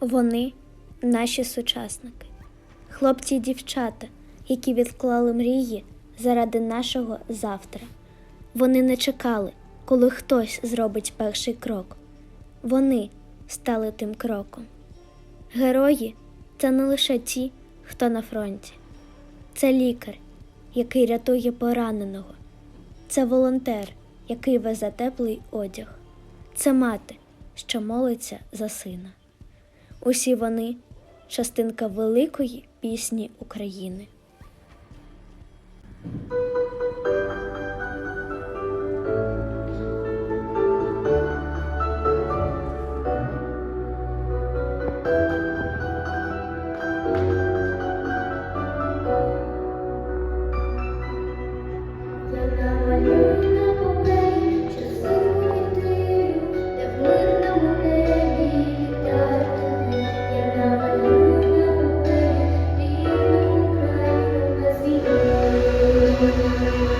Вони наші сучасники, хлопці й дівчата, які відклали мрії заради нашого завтра. Вони не чекали, коли хтось зробить перший крок. Вони стали тим кроком. Герої це не лише ті, хто на фронті, це лікар, який рятує пораненого, це волонтер, який везе теплий одяг, це мати, що молиться за сина. Усі вони частинка великої пісні України. Música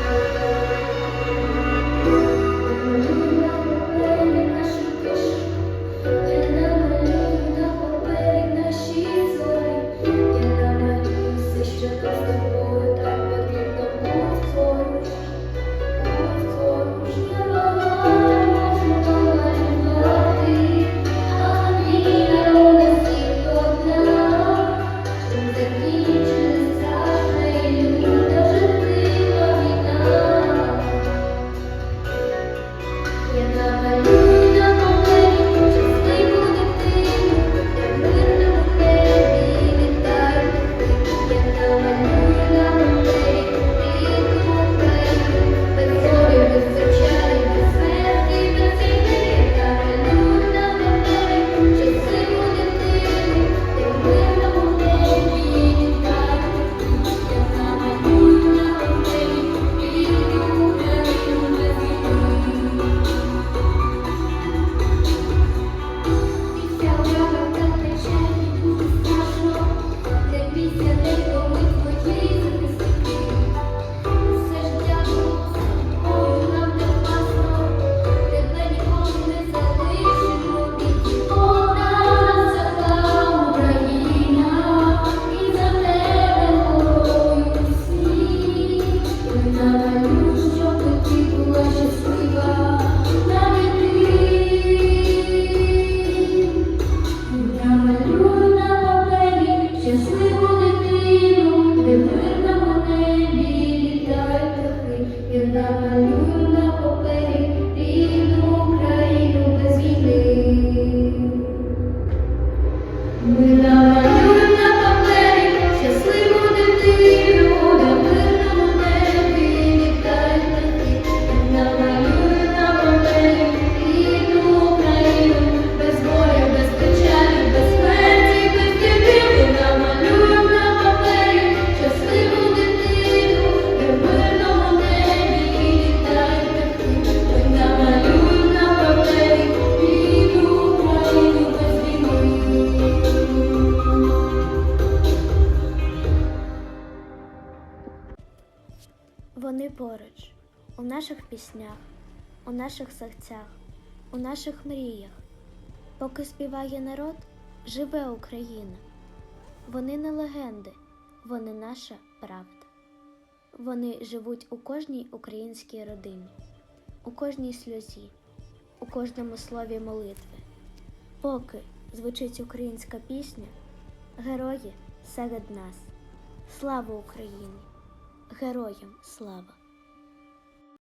Вони поруч, у наших піснях, у наших серцях, у наших мріях. Поки співає народ, живе Україна. Вони не легенди, вони наша правда. Вони живуть у кожній українській родині, у кожній сльозі, у кожному слові молитви. Поки звучить українська пісня, герої серед нас. Слава Україні! Героям слава!